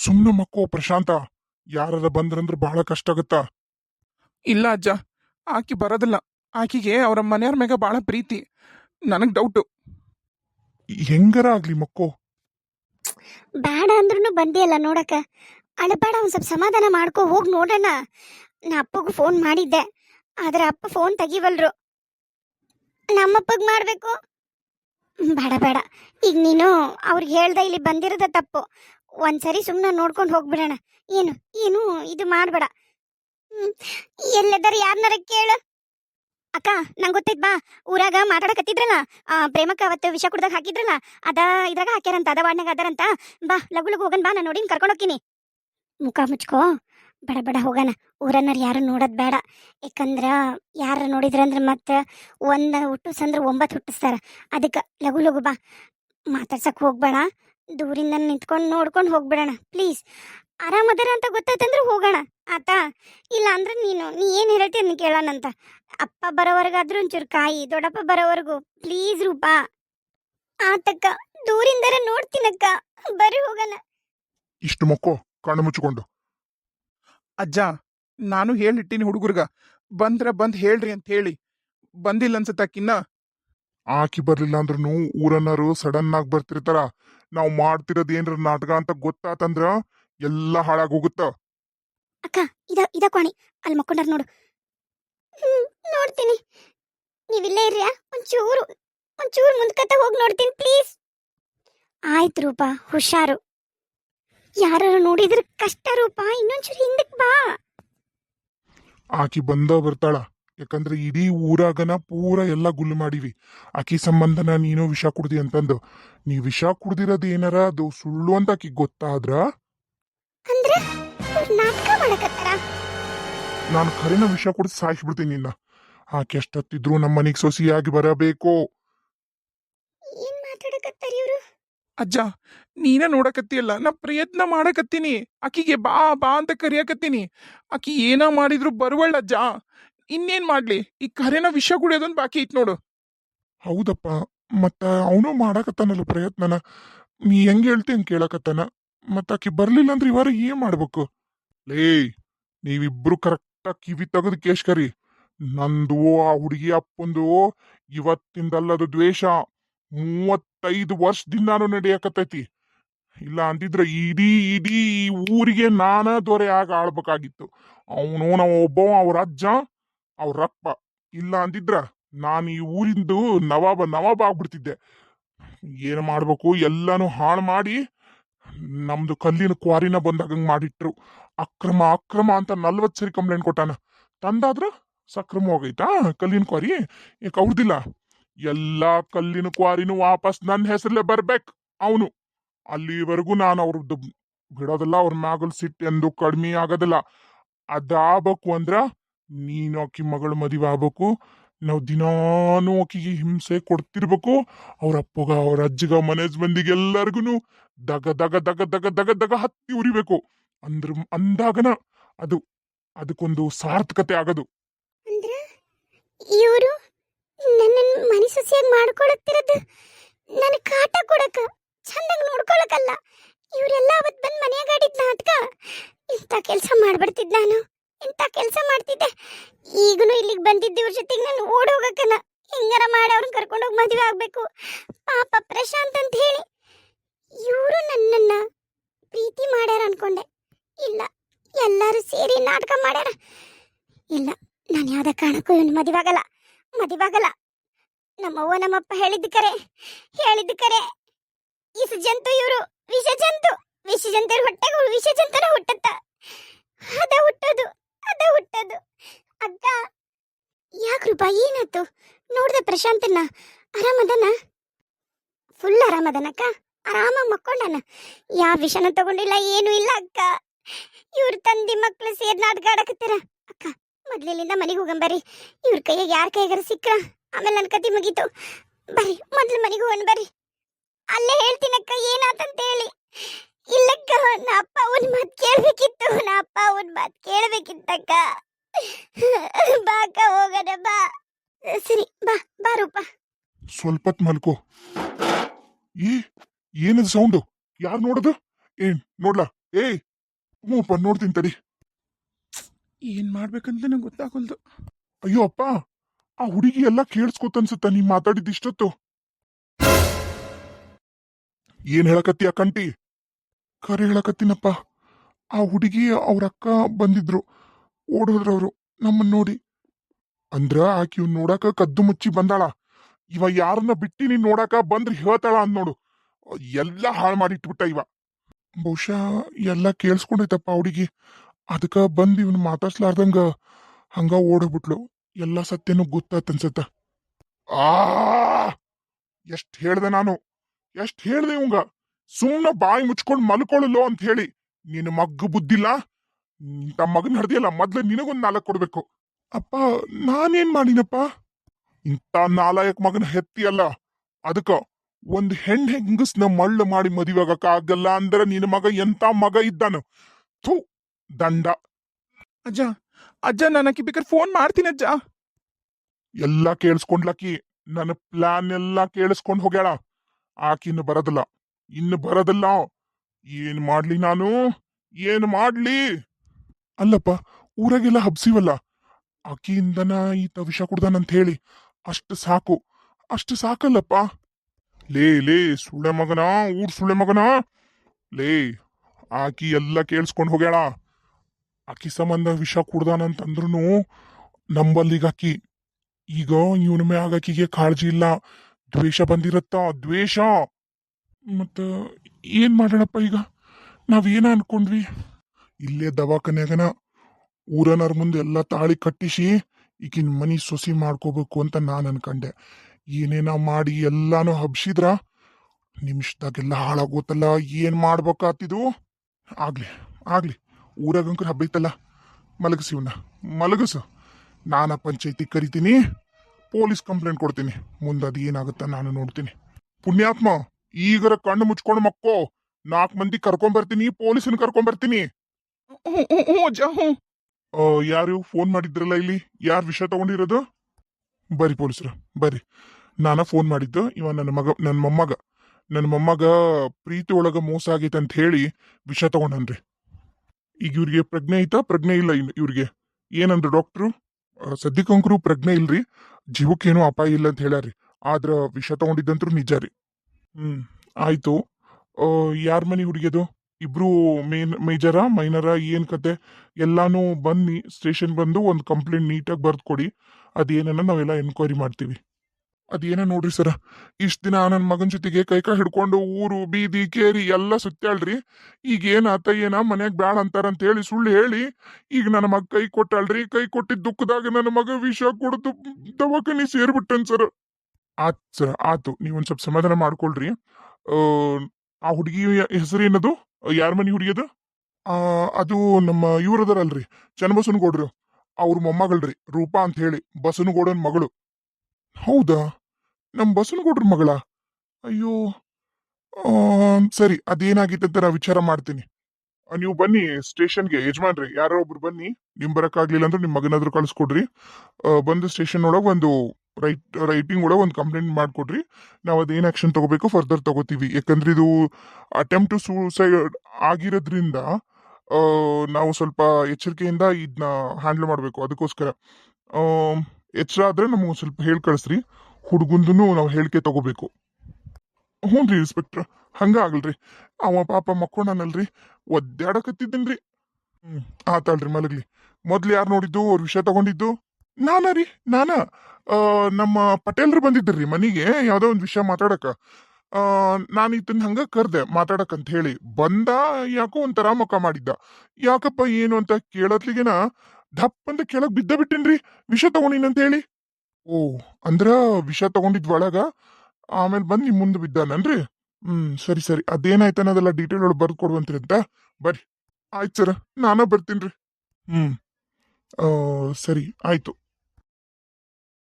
ಸುಮ್ನೆ ಮಕ್ಕೋ ಪ್ರಶಾಂತ. ಯಾರಾರ ಬಂದ್ರಂದ್ರ ಬಹಳ ಕಷ್ಟ ಆಗತ್ತಾ? ಇಲ್ಲ ಅಜ್ಜ ಆಕಿ ಬರೋದಿಲ್ಲ. ಆಕಿಗೆ ಅವ್ರ ಮನೆಯವ್ರ ಮ್ಯಾಗ ಬಹಳ ಪ್ರೀತಿ. ನನಗೆ ಡೌಟು ಹೆಂಗರ ಆಗ್ಲಿ ಮಕ್ಕೋ? ಬೇಡ ಅಂದ್ರೂ ಬಂದಿಯಲ್ಲ ನೋಡಕ ಅಳಬೇಡ ಒಂದ್ ಸ್ವಲ್ಪ ಸಮಾಧಾನ ಮಾಡ್ಕೊ ಹೋಗಿ ನೋಡೋಣ ನಾ ಅಪ್ಪಗೂ ಫೋನ್ ಮಾಡಿದ್ದೆ. ಆದ್ರೆ ಅಪ್ಪ ಫೋನ್ ತೆಗಿವಲ್ರು. ನಮ್ಮಪ್ಪಗ್ ಮಾಡಬೇಕು? ಬೇಡ ಬೇಡ. ಈಗ ನೀನು ಅವ್ರಿಗೆ ಹೇಳ್ದೆ ಇಲ್ಲಿ ಬಂದಿರೋದ ತಪ್ಪು. ಒಂದ್ಸರಿ ಸುಮ್ಮನೆ ನೋಡ್ಕೊಂಡು ಹೋಗ್ಬಿಡೋಣ. ಏನು ಏನು, ಇದು ಮಾಡಬೇಡ. ಎಲ್ಲದರ ಯಾರನ್ನಾರ ಕೇಳು. ಅಕ್ಕ, ನಂಗೆ ಗೊತ್ತೈತ್ ಬಾ, ಊರಾಗ ಮಾತಾಡಕತ್ತಿದ್ರಲ್ಲ ಪ್ರೇಮಕ್ಕ ಅವತ್ತು ವಿಷ ಕುಡ್ದಾಗ ಹಾಕಿದ್ರಲ್ಲ, ಅದ ಇದ್ರಾಗ ಹಾಕ್ಯಾರಂತ, ಅದ ವಾಡ್ನಾಗ ಅದಾರಂತ. ಬಾ ಲಗು ಲಗು ಹೋಗನ್ ಬಾ, ನಾನು ನೋಡಿ ಕರ್ಕೊಂಡು ಹೋಗ್ತೀನಿ. ಮುಖ ಮುಚ್ಕೋ. ಬಡ ಬಡ ಹೋಗೋಣ, ಊರನ್ನರ್ ಯಾರು ನೋಡೋದು ಬೇಡ. ಯಾಕಂದ್ರ ಯಾರ ನೋಡಿದ್ರಂದ್ರೆ ಮತ್ತೆ ಒಂದು ಹುಟ್ಟಿಸಂದ್ರೆ ಒಂಬತ್ತು ಹುಟ್ಟಿಸ್ತಾರೆ. ಅದಕ್ಕೆ ಲಘು ಲಘು ಬಾ. ಮಾತಾಡ್ಸಕ್ಕೆ ಹೋಗ್ಬೇಡ. ದೂರಿಂದ ನಿಂತ್ಕೊಂಡು ನೋಡ್ಕೊಂಡು ಹೋಗ್ಬಿಡೋಣ ಪ್ಲೀಸ್ ಆರಾಮದಾರ ಅಂತ ಗೊತ್ತಾಯ್ತಂದ್ರೆ ಹೋಗೋಣ ಆತಾ? ಇಲ್ಲ ಅಂದ್ರೆ ನೀನು ನೀ ಏನು ಹೇಳ್ತೀನಿ ಕೇಳೋಣಂತ ಅಪ್ಪ ಬರೋವರೆಗಾದ್ರೂ ಒಂಚೂರು ಕಾಯಿ ದೊಡ್ಡಪ್ಪ ಬರೋವರೆಗೂ ಪ್ಲೀಸ್ ರೂಪಾ. ಆತಕ್ಕ ದೂರಿಂದರ ನೋಡ್ತೀನಕ್ಕ ಬರೀ ಹೋಗೋಣ. ಇಷ್ಟು ಮಕ್ಕೋ ಕಣ್ಣು ಮುಚ್ಕೊಂಡು ಅಜ್ಜ ನಾನು ಹೇಳಿಟ್ಟಿನಿ ಹುಡುಗರ್ಗ ಬಂದ್ರ ಬಂದ್ ಹೇಳ್ರಿ ಅಂತ ಹೇಳಿ. ಬಂದಿಲ್ಲ ಅನ್ಸತ್ತಾಕಿನ್ನ. ಆಕಿ ಬರ್ಲಿಲ್ಲ ಅಂದ್ರೂ ಊರನ್ನರು ಸಡನ್ ಆಗಿ ಬರ್ತಿರ್ತಾರ. ನಾವ್ ಮಾಡ್ತಿರೋದ್ ಏನ್ರ ನಾಟಕ ಅಂತ ಗೊತ್ತಾತಂದ್ರ ಎಲ್ಲ ಹಾಳಾಗೋಗುತ್ತ. ಅಕ್ಕ ಇದ ಇದ ಕೋಣಿ ಅಲ್ಲಿ ಮಕ್ಕೊಂಡಾರ ನೋಡು. ನೋಡ್ತೀನಿ. ನೀವಿಲ್ಲೇ ಇರ್ರಿ ಒಂಚೂರು ಒಂಚೂರು ಮುಂದ್ಕತ್ತ ಹೋಗಿ ನೋಡ್ತೀನಿ ಪ್ಲೀಸ್. ಆಯ್ತು ರೂಪ ಹುಷಾರು. ಯಾರು ನೋಡಿದ್ರ ಕಷ್ಟ ರೂಪ ಇನ್ನೊಂಚೂರು ಹಿಂದಕ್ಕೆ ಬಾ. ಆಕಿ ಬಂದ ಬರ್ತಾಳ. ಯಾಕಂದ್ರೆ ಇಡೀ ಊರಾಗನ ಪೂರ ಎಲ್ಲ ಗುಲ್ಲು ಮಾಡಿವಿ. ಆಕಿ ಸಂಬಂಧನ ನೀನು ವಿಷ ಕುಡ್ದಿ ಅಂತಂದು. ನೀ ವಿಷ ಕುಡ್ದಿರೋದು ಏನಾರ ಅದು ಸುಳ್ಳು ಅಂತ ಆಕಿ ಗೊತ್ತಾದ್ರ? ಅಂದ್ರೆ ನಾಟಕ ಮಾಡಕತ್ತಾರ? ನಾನು ಖರೀನ ವಿಷ ಕುಡ್ದು ಸಾಯಿಸ್ಬಿಡ್ತೀನಿ ನಿನ್ನ. ಆಕೆ ಎಷ್ಟೊತ್ತಿದ್ರು ನಮ್ಮ ಮನೆಗೆ ಸೊಸಿಯಾಗಿ ಬರಬೇಕು. ಏನ್ ಮಾತಾಡಕತ್ತಾರ ಇವ್ರು? ಅಜ್ಜ ನೀನ ನೋಡಕತ್ತಿಯಲ್ಲ ನಾ ಪ್ರಯತ್ನ ಮಾಡಕತ್ತೀನಿ. ಆಕಿಗೆ ಬಾ ಬಾ ಅಂತ ಕರಿಯಕತ್ತೀನಿ. ಆಕಿ ಏನ ಮಾಡಿದ್ರು ಬರುವಳ್ಳಜ್ಜ ಇನ್ನೇನ್ ಮಾಡ್ಲಿ? ಈ ಕರೆನ ವಿಷ ಕುಡಿಯೋದೊಂದು ಬಾಕಿ ಐತ್ ನೋಡು. ಹೌದಪ್ಪ, ಮತ್ತ ಅವನು ಮಾಡಕತ್ತಾನಲ್ಲ ಪ್ರಯತ್ನನ. ನೀ ಹೆಂಗ್ ಹೇಳ್ತಿ ಹಂಗ್ ಕೇಳಕತ್ತಾನ? ಮತ್ತ ಆಕಿ ಬರ್ಲಿಲ್ಲ ಅಂದ್ರೆ ಇವಾರ ಏನ್ ಮಾಡ್ಬೇಕು? ಲೇ, ನೀವಿಬ್ರು ಕರೆಕ್ಟಾಗಿ ಕಿವಿ ತೆಗೆದು ಕೇಶ್ಕರಿ ನಂದು, ಆ ಹುಡುಗಿ ಅಪ್ಪಂದು ಇವತ್ತಿಂದಲ್ಲದ ದ್ವೇಷ. ಮೂವತ್ತೈದು ವರ್ಷದಿಂದಾನು ನಡೆಯಕತ್ತೈತಿ. ಇಲ್ಲ ಅಂದಿದ್ರೆ ಇಡೀ ಇಡೀ ಊರಿಗೆ ನಾನ ದೊರೆ ಆಗ ಆಳ್ಬೇಕಾಗಿತ್ತು. ಅವನು, ನಾವು ಒಬ್ಬವ, ಅವ್ರ ಅಜ್ಜ. ಅವ್ರಪ್ಪ, ಇಲ್ಲ ಅಂದಿದ್ರ ನಾನು ಈ ಊರಿಂದು ನವಾಬ ನವಾಬ ಆಗ್ಬಿಡ್ತಿದ್ದೆ. ಏನು ಮಾಡಬೇಕು? ಎಲ್ಲಾನು ಹಾಳು ಮಾಡಿ ನಮ್ದು ಕಲ್ಲಿನ ಕ್ವಾರಿನ ಬಂದಾಗಂಗೆ ಮಾಡಿಟ್ರು. ಅಕ್ರಮ ಅಕ್ರಮ ಅಂತ ನಲ್ವತ್ತು ಸರಿ ಕಂಪ್ಲೇಂಟ್ ಕೊಟ್ಟಾನ. ತಂದಾದ್ರ ಸಕ್ರಮ ಹೋಗೈತಾ ಕಲ್ಲಿನ ಕ್ವಾರಿ? ಯಾಕೆ ಅವ್ರದಿಲ್ಲ. ಎಲ್ಲ ಕಲ್ಲಿನ ಕ್ವಾರಿನೂ ವಾಪಸ್ ನನ್ನ ಹೆಸರಲ್ಲೇ ಬರ್ಬೇಕು ಅವನು. ಅಲ್ಲಿವರೆಗೂ ನಾನು ಅವ್ರದ್ದು ಬಿಡೋದಿಲ್ಲ ಅವ್ರ ಮ್ಯಾಗಲ್ ಸಿಟ್ಟು ಎಂದು ಕಡಿಮೆ ಆಗೋದಿಲ್ಲ. ಅದಾಗಬೇಕು ಅಂದ್ರ ನೀನು ಆಕಿ ಮಗಳು ಮದುವೆ ಆಗ್ಬೇಕು. ನಾವು ದಿನಾನು ಆಕಿಗೆ ಹಿಂಸೆ ಕೊಡ್ತಿರ್ಬೇಕು. ಅವ್ರ ಅಪ್ಪಗ, ಅವ್ರ ಅಜ್ಜಗ ಮನೇಜ್ ಮಂದಿಗೆಲ್ಲರಿಗೂ ದಗ ದಗ ದಗ ದಗ ದಗ ದಗ ಹತ್ತಿ ಉರಿಬೇಕು. ಅಂದ್ರ, ಅಂದಾಗನ ಅದು, ಅದಕ್ಕೊಂದು ಸಾರ್ಥಕತೆ ಆಗದು. ಅಂದ್ರ, ಇವರು ನನ್ನ ಮನೆ ಸೊಸೆಯಾಗಿ ಮಾಡ್ಕೊಳತ್ತಿರೋದು ನನ್ನ ಕಾಟ ಕೊಡಕ, ಚಂದಾಗಿ ನೋಡ್ಕೊಳಕಲ್ಲ. ಇವರೆಲ್ಲ ಅವತ್ ಬಂದ್ ಮನ್ಯಾಗ ಆಡಿದ್ ನಾಟಕ, ಇಂಥ ಕೆಲಸ ಮಾಡ್ಬಿಡ್ತಿದ್ ನಾನು. ಇಂಥ ಕೆಲಸ ಮಾಡ್ತಿದ್ದೆ. ಈಗನು ಇಲ್ಲಿಗೆ ಬಂದಿದ್ದ ಇವ್ರ ಜೊತೆಗೆ ನಾನು ಓಡ್ ಹೋಗಕ್ಕನ. ಹೆಂಗಾರ ಮಾಡಿ ಅವ್ರನ್ನ ಕರ್ಕೊಂಡೋಗಿ ಮದುವೆ ಆಗಬೇಕು. ಪಾಪ ಪ್ರಶಾಂತ್ ಅಂತ ಹೇಳಿ. ಇವರು ನನ್ನನ್ನ ಪ್ರೀತಿ ಮಾಡ್ಯಾರ ಅನ್ಕೊಂಡೆ. ಇಲ್ಲ, ಎಲ್ಲರೂ ಸೇರಿ ನಾಟಕ ಮಾಡ್ಯಾರ. ಇಲ್ಲ, ನಾನು ಯಾವ್ದ ಕಾರಣಕ್ಕೂ ಇವನು ಮದುವಾಗಲ್ಲ ಮದುವಾಗಲ್ಲ ನಮ್ಮವ್ವ ನಮ್ಮಪ್ಪ ಹೇಳಿದ್ದು ಕರೆ ಹೇಳಿದ್ದು ಕರೆ. ಇಸು ಜಂತು ಇವರು, ವಿಷ ಜಂತು. ವಿಷ ಜಂತರ ಹೊಟ್ಟೆಗೆ, ವಿಷ ಜಂತನ ಹುಟ್ಟತ್ತ. ಅದ ಹುಟ್ಟೋದು. ಅದ ಹುಟ್ಟದು. ಅಕ್ಕ, ಯಾಕೆ ರೂಪ, ಏನಾಯ್ತು? ನೋಡ್ದೆ ಪ್ರಶಾಂತನ ಆರಾಮದನ? ಫುಲ್ ಆರಾಮದನಕ್ಕ ಆರಾಮಾಗಿ ಮಕ್ಕೊಂಡನ? ಯಾವ ವಿಷನ ತಗೊಂಡಿಲ್ಲ, ಏನೂ ಇಲ್ಲ ಅಕ್ಕ. ಇವ್ರ ತಂದೆ ಮಕ್ಳು ಸೇರ್ ನಾಟಕ ಅಕ್ಕ ಮೊದ್ಲಿಲ್ಲಿಂದ ಮನೆಗೆ ಹೋಗಂಬರ್ರಿ ಇವ್ರ ಕೈಯಾಗ ಯಾರ ಕೈಗಾರ ಸಿಕ್ಕ್ರ ಆಮೇಲೆ ನನ್ನ ಕತಿ ಮುಗೀತು. ಬರ್ರಿ, ಮೊದ್ಲು ಮನೆಗೆ ಹೋಗೋಣ ಬರ್ರಿ. ಅಲ್ಲೇ ಹೇಳ್ತೀನಕ್ಕ, ಏನಾತಂತ ಹೇಳಿ. ಇಲ್ಲಕ್ಕ ನಾ ಅಪ್ಪ ಅವನ್ ಮಾತ್ ಕೇಳ್ಬೇಕಿತ್ತು. ನಾ ಅಪ್ಪ ಅವನ್ ಮಾತ್ ಕೇಳ್ಬೇಕಿತ್ತಕ್ಕ. ಬಾಕ ಅಕ್ಕ ಹೋಗೋಣ ಬಾ. ಸರಿ ಬಾ ಬಾ ರೂಪ. ಸ್ವಲ್ಪ ಮಲ್ಕೋ. ಏ ಏನದು ಸೌಂಡು? ಯಾರು ನೋಡದು? ಏನ್ ನೋಡ್ಲಾ? ಏಯ್ ಹ್ಞೂಪ್ಪ ನೋಡ್ತೀನಿ ತಡಿ. ಏನ್ ಮಾಡ್ಬೇಕಂತ ನಂಗೆ ಗೊತ್ತಾಗಲ್ದು. ಅಯ್ಯೋ ಅಪ್ಪ ಆ ಹುಡುಗಿ ಎಲ್ಲ ಕೇಳಿಸ್ಕೊತನ್ಸುತ್ತ ನೀ ಮಾತಾಡಿದಿಷ್ಟೊತ್ತು ಏನ್ ಹೇಳಕತ್ತಿ ಆ ಕಂಟಿ? ಖರೆ ಹೇಳಕತ್ತೀನಪ್ಪ. ಆ ಹುಡುಗಿ ಅವ್ರ ಅಕ್ಕ ಬಂದಿದ್ರು. ಓಡೋದ್ರವ್ರು. ನಮ್ಮನ್ನ ನೋಡಿ. ಅಂದ್ರ ಆಕಿ ಇವ್ ನೋಡಾಕ ಕದ್ದು ಮುಚ್ಚಿ ಬಂದಾಳ. ಇವ ಯಾರನ್ನ ಬಿಟ್ಟಿ ನೀನ್ ನೋಡಾಕ ಬಂದ್ರೆ ಹೇಳ್ತಾಳ ಅಂದ್ ನೋಡು. ಎಲ್ಲ ಹಾಳು ಮಾಡಿಟ್ಬಿಟ್ಟ ಇವ. ಬಹುಶಃ ಎಲ್ಲ ಕೇಳಿಸ್ಕೊಂಡೈತಪ್ಪ ಹುಡುಗಿ. ಅದಕ್ಕ ಬಂದ್ ಇವನ್ ಮಾತಾಡ್ಸ್ಲಾರ್ದಂಗ ಹಂಗ ಓಡೋಗ್ಬಿಟ್ಲು. ಎಲ್ಲ ಸತ್ಯನೂ ಗೊತ್ತಾತ್ ಅನ್ಸತ್ತ. ಆ, ಎಷ್ಟ್ ಹೇಳ್ದೆ ನಾನು. ಎಷ್ಟ್ ಹೇಳ್ದೆ ಇವಂಗ. ಸುಮ್ನ ಬಾಯಿ ಮುಚ್ಕೊಂಡ್ ಮಲ್ಕೊಳ್ಳಲು ಅಂತ ಹೇಳಿ ನಿನ್ನ ಮಗ್ಗು ಬುದ್ಧಿಲ್ಲ? ಇಂಥ ಮಗನ ಹಡ್ದಿಯಲ್ಲ ಮೊದ್ಲು ನಿನಗೊಂದು ನಾಲ್ಕು ಕೊಡ್ಬೇಕು. ಅಪ್ಪ ನಾನೇನ್ ಮಾಡಿನಪ್ಪ? ಇಂಥ ನಾಲಾಯಕ್ ಮಗನ ಹೆತ್ತಿಯಲ್ಲ ಅದಕ್ಕ ಒಂದ್ ಹೆಣ್ ಹೆಂಗಸ್ನ ಮಳ್ಳ ಮಾಡಿ ಮದುವೆಗಕ್ಕ ಆಗಲ್ಲ ಅಂದ್ರೆ ನಿನ್ನ ಮಗ ಎಂತ ಮಗ ಇದ್ದಾನು? ಥೂ ದಂಡ. ಅಜ್ಜ ಅಜ್ಜ ನಾನು ಆಕಿ ಬೇಕಾದ್ರೆ ಫೋನ್ ಮಾಡ್ತೀನಿ ಅಜ್ಜ. ಎಲ್ಲ ಕೇಳಿಸ್ಕೊಂಡ್ಲಕ್ಕಿ ನನ್ನ ಪ್ಲಾನ್ ಎಲ್ಲ ಕೇಳಿಸ್ಕೊಂಡ್ ಹೋಗ್ಯಾಳ. ಆಕಿನ್ನು ಬರೋದಿಲ್ಲ. ಇನ್ನು ಬರೋದಲ್ಲ. ಏನ್ ಮಾಡ್ಲಿ ನಾನು? ಏನ್ ಮಾಡ್ಲಿ? ಅಲ್ಲಪ್ಪ, ಊರಾಗೆಲ್ಲ ಹಬ್ಸಿವಲ್ಲ. ಆಕೆಯಿಂದನ ಈತ ವಿಷ ಕುಡ್ದಾನಂತ ಹೇಳಿ ಅಷ್ಟು ಸಾಕು. ಅಷ್ಟು ಸಾಕಲ್ಲಪ್ಪ. ಲೇ ಲೇ ಸುಳೆ ಮಗನ, ಊರ್ ಸುಳೆ ಮಗನ? ಲೇ, ಆಕಿ ಎಲ್ಲ ಕೇಳಿಸ್ಕೊಂಡು ಹೋಗ್ಯಾಳ. ಆಕಿ ಸಂಬಂಧ ವಿಷ ಕುಡ್ದಾನಂತಂದ್ರು ನಂಬಲ್ಲಿಗ ಆಕಿ ಈಗ ಇವನ ಮ್ಯಾಗ ಆಕಿಗೆ ಕಾಳಜಿ ಇಲ್ಲ. ದ್ವೇಷ ಬಂದಿರತ್ತ? ದ್ವೇಷ! ಮತ್ತ ಏನು ಮಾಡೋಣಪ್ಪ ಈಗ? ನಾವು ನಾವೇನ ಅನ್ಕೊಂಡ್ವಿ? ಇಲ್ಲೇ ದವಾಖಾನೆಗನ ಊರನರ ಮುಂದೆ ಎಲ್ಲ ತಾಳಿ ಕಟ್ಟಿಸಿ ಈಗಿನ ಮನಿ ಸೊಸಿ ಮಾಡ್ಕೋಬೇಕು ಅಂತ ನಾನು ಅನ್ಕಂಡೆ. ಏನೇನ ಮಾಡಿ ಎಲ್ಲಾನು ಹಬ್ಸಿದ್ರ ನಿಮಿಷದಾಗೆಲ್ಲ ಹಾಳಾಗೋತಲ್ಲ, ಏನು ಮಾಡ್ಬೇಕಾತಿದು? ಆಗಲಿ, ಆಗ್ಲಿ, ಊರಾಗಂಕರ್ ಹಬ್ಬೈತಲ್ಲ ಮಲಗಿಸಿವನ್ನ ಮಲಗಸು. ನಾನು ಪಂಚಾಯತಿ ಕರಿತೀನಿ, ಪೊಲೀಸ್ ಕಂಪ್ಲೇಂಟ್ ಕೊಡ್ತೀನಿ. ಮುಂದೆ ಅದು ಏನಾಗುತ್ತೆ ನಾನು ನೋಡ್ತೀನಿ. ಪುಣ್ಯಾತ್ಮ! ಈಗರ ಕಣ್ಣು ಮುಚ್ಕೊಂಡು ಮಕ್ಕೋ. ನಾಲ್ಕು ಮಂದಿ ಕರ್ಕೊಂಡ್ ಬರ್ತೀನಿ ಪೊಲೀಸನ್ ಕರ್ಕೊಂಡ್ ಬರ್ತೀನಿ. ಯಾರು ಫೋನ್ ಮಾಡಿದ್ರಲ್ಲ ಇಲ್ಲಿ? ಯಾರು ವಿಷಯ ತಗೊಂಡಿರೋದು? ಬರಿ ಪೊಲೀಸರು ಬರಿ ನಾನ ಫೋನ್ ಮಾಡಿದ್ದು ಇವ ನನ್ನ ಮಗ ನನ್ನ ಮೊಮ್ಮಗ. ನನ್ನ ಮೊಮ್ಮಗ ಪ್ರೀತಿ ಒಳಗ ಮೋಸ ಆಗೈತೆ ಅಂತ ಹೇಳಿ ವಿಷ ತಗೊಂಡನ್ರಿ. ಈಗ ಇವ್ರಿಗೆ ಪ್ರಜ್ಞೆ ಐತಾ? ಪ್ರಜ್ಞೆ ಇಲ್ಲ ಇವ್ರಿಗೆ. ಏನಂದ್ರು ಡಾಕ್ಟ್ರು? ಸದ್ಯಕ್ಕಂಕರು ಪ್ರಜ್ಞೆ ಇಲ್ರಿ. ಜೀವಕ್ಕೇನು ಅಪಾಯ ಇಲ್ಲ ಅಂತ ಹೇಳ್ಯಾರಿ ಆದ್ರ ವಿಷ ತಗೊಂಡಿದ್ದಂತ್ರು ನಿಜ ರೀ. ಹ್ಮ್, ಆಯ್ತು. ಯಾರ ಮನೆ ಹುಡುಗಿಯದು ಇಬ್ರು ಮೇನ್, ಮೇಜರ, ಮೈನರ, ಏನ್ ಕತೆ? ಎಲ್ಲಾನು ಬನ್ನಿ, ಸ್ಟೇಷನ್ ಬಂದು ಒಂದು ಕಂಪ್ಲೇಂಟ್ ನೀಟಾಗಿ ಬರ್ದು ಕೊಡಿ ಅದೇನನ್ನ ನಾವೆಲ್ಲ ಎನ್ಕ್ವೈರಿ ಮಾಡ್ತೀವಿ. ಅದೇನ ನೋಡ್ರಿ ಸರ, ಇಷ್ಟು ದಿನ ನನ್ನ ಮಗನ ಜೊತೆಗೆ ಕೈಕ ಹಿಡ್ಕೊಂಡು ಊರು, ಬೀದಿ, ಕೇರಿ ಎಲ್ಲ ಸುತ್ತಾಳ್ರಿ. ಈಗ ಏನಾತ ಏನ ಮನ್ಯಾಗ ಬ್ಯಾಡ ಅಂತಾರಂತ ಹೇಳಿ ಸುಳ್ಳು ಹೇಳಿ, ಈಗ ನನ್ನ ಮಗ ಕೈ ಕೊಟ್ಟಾಳ್ರಿ. ಕೈ ಕೊಟ್ಟಿದ್ದ ದುಃಖದಾಗ ನನ್ನ ಮಗ ವಿಷ ಕೊಡ್ದು ದವಾಖಾನಿ ಸೇರ್ಬಿಟ್ಟನ್ ಸರ್. ಆತ್ ಸರ್ ಆತು ನೀವೊಂದ್ ಸ್ವಲ್ಪ ಸಮಾಧಾನ ಮಾಡ್ಕೊಳ್ರಿ. ಆ, ಹುಡುಗಿ ಹೆಸರು ಏನದು? ಯಾರ ಮನೆ ಹುಡುಗಿಯದು ಆ ಅದು ನಮ್ಮ ಇವ್ರದಾರಲ್ರಿ ಚನ್ನಬಸನಗೌಡ್ರು ಅವ್ರ ಮೊಮ್ಮಗಳ್ರಿ ರೂಪಾ ಅಂತ ಹೇಳಿ ಬಸನಗೌಡನ ಮಗಳು. ಹೌದಾ? ನಮ್ಮ ಬಸನಗೌಡ್ರ ಮಗಳ? ಅಯ್ಯೋ ಸರಿ ಸರಿ ಅಂತ ನಾ ವಿಚಾರ ಮಾಡ್ತೀನಿ. ನೀವು ಬನ್ನಿ ಸ್ಟೇಷನ್ಗೆ ಯಜಮಾನ್ರಿ ಯಾರೋ ಒಬ್ರು ಬನ್ನಿ ನಿಮ್ ಬರಕ್ಕಾಗ್ಲಿಲ್ಲ ಅಂದ್ರೆ ನಿಮ್ ಮಗನಾದ್ರೂ ಕಳ್ಸ್ಕೊಡ್ರಿ. ಬಂದು ಸ್ಟೇಷನ್ ಒಳಗೆ ಒಂದು ರೈಟ್ ರೈಟಿಂಗ್ ಒಳಗೆ ಒಂದು ಕಂಪ್ಲೇಂಟ್ ಮಾಡಿಕೊಡ್ರಿ. ನಾವು ಅದೇನು ಆ್ಯಕ್ಷನ್ ತೊಗೋಬೇಕು ಫರ್ದರ್ ತಗೋತೀವಿ. ಯಾಕಂದ್ರೆ ಇದು ಅಟೆಂಪ್ಟ್ ಟು ಸೂಸೈಡ್ ಆಗಿರೋದ್ರಿಂದ ನಾವು ಸ್ವಲ್ಪ ಎಚ್ಚರಿಕೆಯಿಂದ ಇದನ್ನ ಹ್ಯಾಂಡಲ್ ಮಾಡಬೇಕು. ಅದಕ್ಕೋಸ್ಕರ ಎಚ್ಚರ ಆದರೆ ನಮಗೆ ಸ್ವಲ್ಪ ಹೇಳಿ ಕಳಿಸ್ರಿ. ಹುಡುಗಂದು ನಾವು ಹೇಳಿಕೆ ತಗೋಬೇಕು. ಹ್ಞೂ ರೀ ಇನ್ಸ್ಪೆಕ್ಟ್ರ್ ಹಂಗ ಆಗಲ್ರಿ. ಅವ ಪಾಪ ಮಕ್ಕೊಂಡನಲ್ರಿ ರೀ ಹ್ಞೂ ಆತಾಳ್ರಿ ಮಲಗ್ಲಿ. ಮೊದ್ಲು ಯಾರು ನೋಡಿದ್ದು, ಅವ್ರ ವಿಷಯ ತಗೊಂಡಿದ್ದು? ನಾನ ರೀ ನಾನ. ನಮ್ಮ ಪಟೇಲ್ರು ಬಂದಿದ್ರಿ ಮನೆಗೆ ಯಾವ್ದೋ ಒಂದು ವಿಷಯ ಮಾತಾಡಕ. ನಾನು ಇದನ್ನ ಹಂಗ ಕರ್ದೆ ಮಾತಾಡಕ್ ಅಂತ ಹೇಳಿ ಬಂದ ಯಾಕೋ ಒಂಥರ ಮುಖ ಮಾಡಿದ್ದ. ಯಾಕಪ್ಪ ಏನು ಅಂತ ಕೇಳತ್ಲಿಗೆನ ಧಪ್ ಅಂತ ಕೆಳಗ್ ಬಿದ್ದ ಬಿಟ್ಟಿನ್ರಿ ವಿಷ ತಗೊಂಡಿನಂತ ಹೇಳಿ ಓ ಅಂದ್ರ ವಿಷ ತಗೊಂಡಿದ್ ಒಳಗ ಆಮೇಲೆ ಬಂದ್ ನಿಮ್ ಮುಂದೆ ಬಿದ್ದಾನನ್ರಿ ಹ್ಮ್ ಸರಿ ಸರಿ. ಅದೇನಾಯ್ತು ಅನ್ನೋದೆಲ್ಲ ಡೀಟೇಲ್ ಒಳಗೆ ಬರ್ದು ಕೊಡುವಂತ್ರಿ ಅಂತ. ಬರ್ರಿ. ಆಯ್ತು ಸರ ನಾನ ಬರ್ತೀನ್ರಿ. ಹ್ಮ್. ಆ, ಸರಿ. ಆಯ್ತು.